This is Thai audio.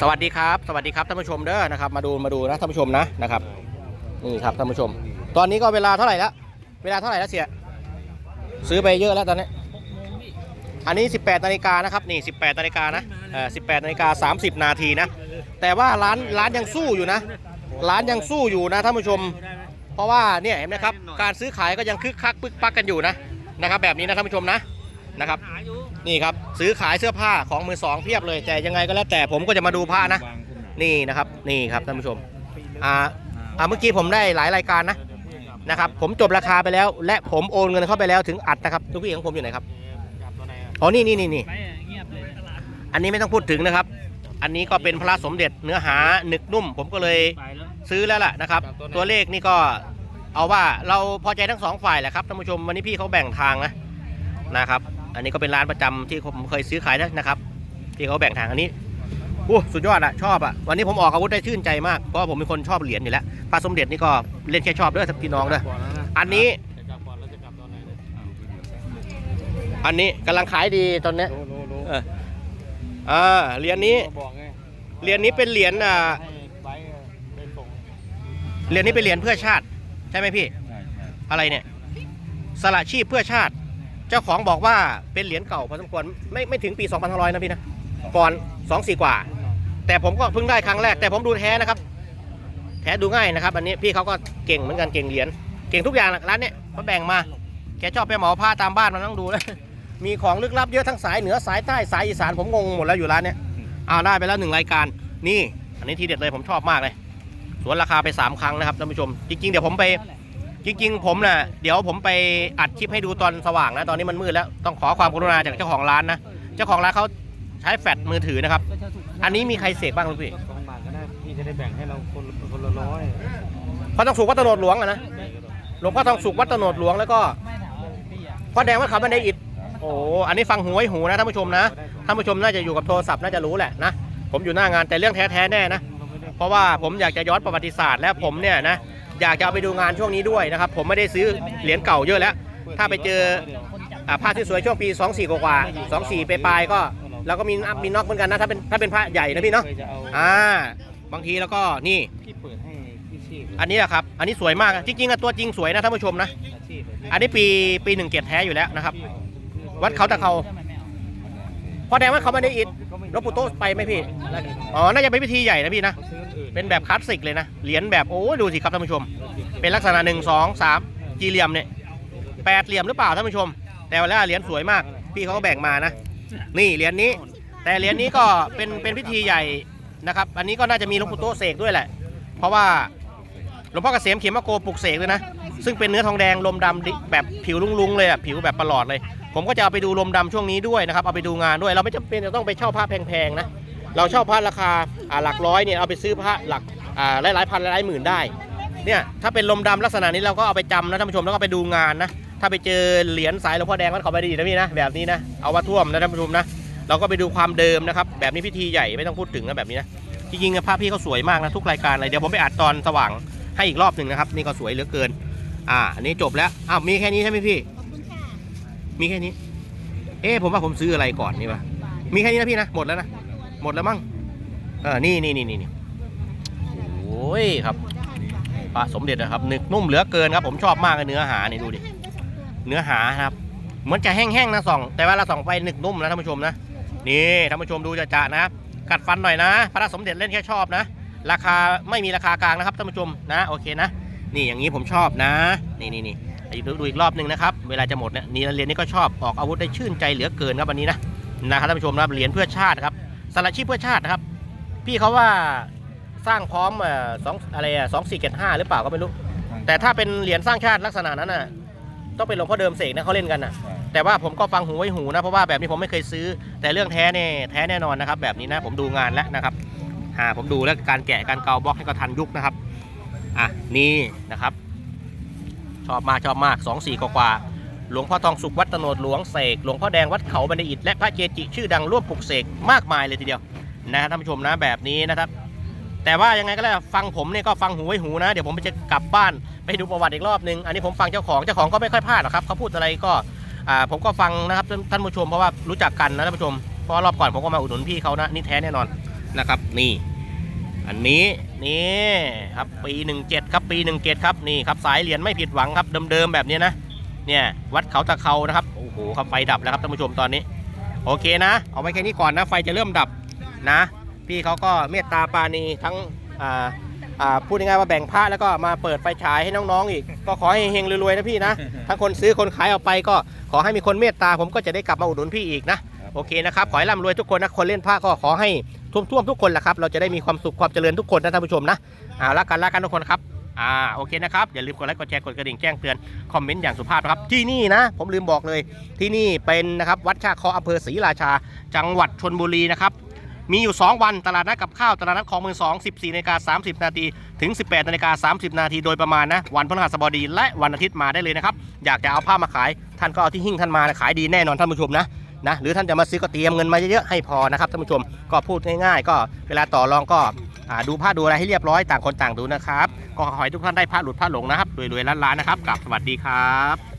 สวัสดีครับ สวัสดีครับท่านผู้ชมเด้อนะครับ มาดูมาดูนะท่านผู้ชมนะนะครับนี่ครับท่านผู้ชม ตอนนี้ก็เวลาเท่าไหร่แล้วเวลาเท่าไหร่แล้วเสียซื้อไปเยอะแล้วตอนนี้อันนี้ 18นาฬิกานะครับนี่ 18นาฬิกานะเออ18นาฬิกา30 นาทีนะ แต่ว่าร้านร้านยังสู้อยู่นะ ร้านยังสู้อยู่นะท่านผู้ชม เพราะว่าเนี่ยเห็นไหมครับการซื้อขายก็ยังคึกคักปึ๊กปักกันอยู่นะนะครับ แบบนี้นะท่านผู้ชมนะ นะครับ นี่ครับซื้อขายเสื้อผ้าของมือสองเพียบเลย แต่ยังไงก็แล้วแต่ผมก็จะมาดูผ้านะ นี่นะครับนี่ครับท่านผู้ชมอ่าอ่าเมื่อกี้ผมได้หลายรายการนะนะครับ ผมจบราคาไปแล้ว และผมโอนเงินเข้าไปแล้วถึงอัดนะครับทุกพี่ของผมอยู่ไหนครับอ๋อนี่นี่นี่นี่อันนี้ไม่ต้องพูดถึงนะครับ อันนี้ก็เป็นพระสมเด็จเนื้อหาหนึกนุ่ม ผมก็เลยซื้อแล้วล่ะนะครับ ตัวเลขนี่ก็เอาว่าเราพอใจทั้งสองฝ่ายแหละครับท่านผู้ชมวันนี้พี่เขาแบ่งทางนะนะครับ อันนี้ก็เป็นร้านประจำที่ผมเคยซื้อขายนะครับ ที่เขาแบ่งทางอันนี้โอ้สุดยอดอะชอบอะวันนี้ผมออกอาวุธได้ชื่นใจมากเพราะว่าผมเป็นคนชอบเหรียญอยู่แล้วพระสมเด็จนี่ก็เล่นแค่ชอบด้วยพี่น้องด้วยอันนี้อันนี้กำลังขายดีตอนนี้เอออ่าเหรียญนี้เหรียญนี้เป็นเหรียญอ่าเหรียญนี้เป็นเหรียญเพื่อชาติ ใช่ไหมพี่ อะไรเนี่ยสละชีพเพื่อชาติ เจ้าของบอกว่าเป็นเหรียญเก่าพอสมควรไม่ไม่ถึงปี2500นะพี่นะก่อน2 4กว่า แต่ผมก็เพิ่งได้ครั้งแรก แต่ผมดูแท้นะครับ แท้ดูง่ายนะครับ อันนี้พี่เขาก็เก่งเหมือนกันเก่งเหรียญเก่งทุกอย่างร้านเนี้ยเขาแบ่งมาแกชอบไปเหมาผ้าตามบ้านมันต้องดูนะมีของลึกลับเยอะทั้งสายเหนือสายใต้สายอีสานผมงงหมดแล้วอยู่ร้านเนี้ยเอาได้ไปแล้วหนึ่งรายการ นี่ อันนี้ทีเด็ดเลยผมชอบมากเลย สวนราคาไป3ครั้งนะครับท่านผู้ชม จริงๆ เดี๋ยวผมไป จริงๆ ผมนะ่ะเดี๋ยวผมไปอัดคลิปให้ดูตอนสว่างนะ ตอนนี้มันมืดแล้วต้องขอความกรุณาจากเจ้าของร้านนะ เจ้าของร้านเขาใช้แฟลชมือถือนะครับ อันนี้มีใครเสกบ้างลูกพี่ก็สองบาทก็ได้พี่จะได้แบ่งให้เราคนละคนละร้อยพ่อทองสุกวัดตะโนดหลวงอะนะหลวงพ่อทองสุกวัดตะโนดหลวงแล้วก็พ่อแดงวัดเขาบันไดอิฐโอ้อันนี้ฟังหูไว้หูนะท่านผู้ชมนะท่านผู้ชมน่าจะอยู่กับโทรศัพท์น่าจะรู้แหละนะผมอยู่หน้างานแต่เรื่องแท้ๆแน่นะเพราะว่าผมอยากจะย้อนประวัติศาสตร์และผมเนี่ยนะ อยากจะเอาไปดูงานช่วงนี้ด้วยนะครับ ผมไม่ได้ซื้อเหรียญเก่าเยอะแล้ว ถ้าไปเจออ่าผ้าที่สวยช่วงปี 24 กว่าๆ24 ไปปลายๆก็เราก็มีอัพมีน็อกเหมือนกันนะถ้าเป็นถ้าเป็นพระใหญ่นะพี่เนาะอ่าบางทีแล้วก็นี่พี่เปิดให้พี่ชีพอันนี้แหละครับ อันนี้สวยมากจริงๆอะตัวจริงสวยนะท่านผู้ชมนะ อาชีพอันนี้ปีปีหนึ่งเกตแท้อยู่แล้วนะครับ วัดเขาตะเขา พอแดงว่าเขาไม่ได้อิดหลวงปู่โตไปไหมพี่ อ๋อ น่าจะเป็นพิธีใหญ่นะพี่นะ เป็นแบบคลาสสิกเลยนะ เหรียญแบบ โอ้ดูสิครับท่านผู้ชม เป็นลักษณะหนึ่งสองสามจีเหลี่ยมเนี่ยแปดเหลี่ยมหรือเปล่าท่านผู้ชม แต่ว่าแล้วเหรียญสวยมาก พี่เขาก็แบ่งมานะ นี่เหรียญนี้ แต่เหรียญนี้ก็เป็นเป็นพิธีใหญ่นะครับ อันนี้ก็น่าจะมีหลวงปู่โตเสกด้วยแหละ เพราะว่าหลวงพ่อเกษมเขียนมะโกปลุกเสกเลยนะ ซึ่งเป็นเนื้อทองแดงลมดำดิแบบผิวลุงๆเลยอะผิวแบบประหลอดเลย ผมก็จะเอาไปดูลมดำช่วงนี้ด้วยนะครับเอาไปดูงานด้วยเราไม่จำเป็นจะต้องไปเช่าผ้าแพงๆนะเราเช่าผ้าราคาอ่าหลักร้อยเนี่ยเอาไปซื้อผ้าหลักอ่าหลายๆพันหลายๆหมื่นได้ เนี่ยถ้าเป็นลมดำลักษณะนี้เราก็เอาไปจำนะท่านผู้ชมแล้วก็ไปดูงานนะ ถ้าไปเจอเหรียญสายหลวงพ่อแดงวัดเขาไปดีนะพี่นะแบบนี้นะเอามาท่วมนะท่านผู้ชมนะเราก็ไปดูความเดิมนะครับแบบนี้พิธีใหญ่ไม่ต้องพูดถึงนะแบบนี้นะจริงๆอะภาพพี่เขาสวยมากนะทุกรายการเลยเดี๋ยวผมไปอัดตอนสว่างให้อีกรอบหนึ่งนะครับนี่ก็สวยเหลือเกิน อ่า อันนี้จบแล้ว อ้าว มีแค่นี้ใช่ไหมพี่มีแค่นี้ เอ๊ะผมว่าผมซื้ออะไรก่อนนี่วะมีแค่นี้นะพี่นะ หมดแล้วนะ หมดแล้วมั้ง เออ นี่นี่นี่นี่นี่โอ้ยครับปลาสมเด็จนะครับหนึกนุ่มเหลือเกินครับ ผมชอบมากเลยเนื้อหานี่ดูดิ เนื้อหานะครับ เหมือนจะแห้งๆนะส่อง แต่ว่าเราส่องไปหนึกนุ่มนะท่านผู้ชมนะ นี่ท่านผู้ชมดูจะจะนะ กัดฟันหน่อยนะ พระสมเด็จเล่นแค่ชอบนะ ราคาไม่มีราคากลางนะครับท่านผู้ชมนะ โอเคนะ นี่อย่างนี้ผมชอบนะ นี่นี่นี่ดูดูอีกรอบหนึ่งนะครับ เวลาจะหมดเนี่ยนี่เรียญนี้ก็ชอบออกอาวุธได้ชื่นใจเหลือเกินครับวันนี้นะนะครับท่านผู้ชมครับเหรียญเพื่อชาติครับสละชีพเพื่อชาตินะครับ พี่เขาว่าสร้างพร้อมอ่อสองอะไรอะสองสี่เจ็ดห้าหรือเปล่าก็ไม่รู้ แต่ถ้าเป็นเหรียญสร้างชาติลักษณะนั้นน่ะต้องเป็นหลวงพ่อเดิมเสกนะเขาเล่นกันน่ะแต่ว่าผมก็ฟังหูไว้หูนะเพราะว่าแบบนี้ผมไม่เคยซื้อ แต่เรื่องแท้เนี่ยแท้แน่นอนนะครับ แบบนี้นะผมดูงานแล้วนะครับอ่าผมดูแล้วการแกะการเกาบล็อกให้ก็ทันยุคนะครับ อะนี่นะครับ ชอบมากชอบมาก2 4กว่าหลวงพ่อทองสุขวัดตโนดหลวงเสกหลวงพ่อแดงวัดเขาบันไดอิฐและพระเกจิชื่อดังร่วมปลุกเสกมากมายเลยทีเดียวนะท่านผู้ชมนะแบบนี้นะครับ แต่ว่ายังไงก็แล้วฟังผมเนี่ยก็ฟังหูไว้หูนะ เดี๋ยวผมจะกลับบ้านไปดูประวัติอีกรอบนึงอันนี้ผมฟังเจ้าของเจ้าของก็ไม่ค่อยพลาดหรอกครับเขาพูดอะไรก็อ่าผมก็ฟังนะครับท่านผู้ชมเพราะว่ารู้จักกันนะท่านผู้ชมเพราะรอบก่อนผมก็มาอุดหนุนพี่เขานะนี่แท้แน่นอนนะครับนี่ อันนี้นี่ครับปี 17 ครับปี 17 ครับนี่ครับสายเหรียญไม่ผิดหวังครับเดิมๆแบบนี้นะเนี่ยวัดเขาตะเขานะครับโอ้โหครับไฟดับแล้วครับท่านผู้ชมตอนนี้ โอเคนะ เอาไว้แค่นี้ก่อนนะไฟจะเริ่มดับนะ พี่เขาก็เมตตาปาณีทั้งอ่าอ่าพูดง่ายๆว่าแบ่งพระแล้วก็มาเปิดไฟฉายให้น้องๆอีก ก็ขอให้เฮงๆรวยๆนะพี่นะทั้งคนซื้อคนขายเอาไปก็ขอให้มีคนเมตตาผมก็จะได้กลับมาอุดหนุนพี่อีกนะ โอเคนะครับขอให้ร่ำรวยทุกคนนะคนเล่นผ้าก็ขอให้ท่วมๆทุกคนแหละครับเราจะได้มีความสุขความเจริญทุกคนนะท่านผู้ชมนะเอาละกันละกันทุกคนครับอ่าโอเคนะครับอย่าลืมกดไลค์กดแชร์กดกระดิ่งแจ้งเตือนคอมเมนต์อย่างสุภาพนะครับที่นี่นะ ผมลืมบอกเลยที่นี่เป็นนะครับวัดชาคออำเภอศรีราชา จังหวัดชนบุรีนะครับมีอยู่ 2 วันตลาดนัดกับข้าวตลาดนัดของมือง2 14นาฬิกา30นาทีถึง 18นาฬิกา30นาทีโดยประมาณนะวันพฤหัสบดีและวันอาทิตย์มาได้เลยนะครับอยากจะเอาผ้ามาขายท่านก็เอาที่หิ้งท่านมาขายดีแน่นอนท่านผู้ชมนะ นะหรือท่านจะมาซื้อก็เตรียมเงินมาเยอะๆให้พอนะครับท่านผู้ชมก็พูดง่ายๆ ก็เวลาต่อรองก็ดูผ้าดูอะไรให้เรียบร้อยต่างคนต่างดูนะครับ ก็ขอให้ทุกท่านได้ผ้าหลุดผ้าหลงนะครับรวยๆล้านๆนะครับกับสวัสดีครับ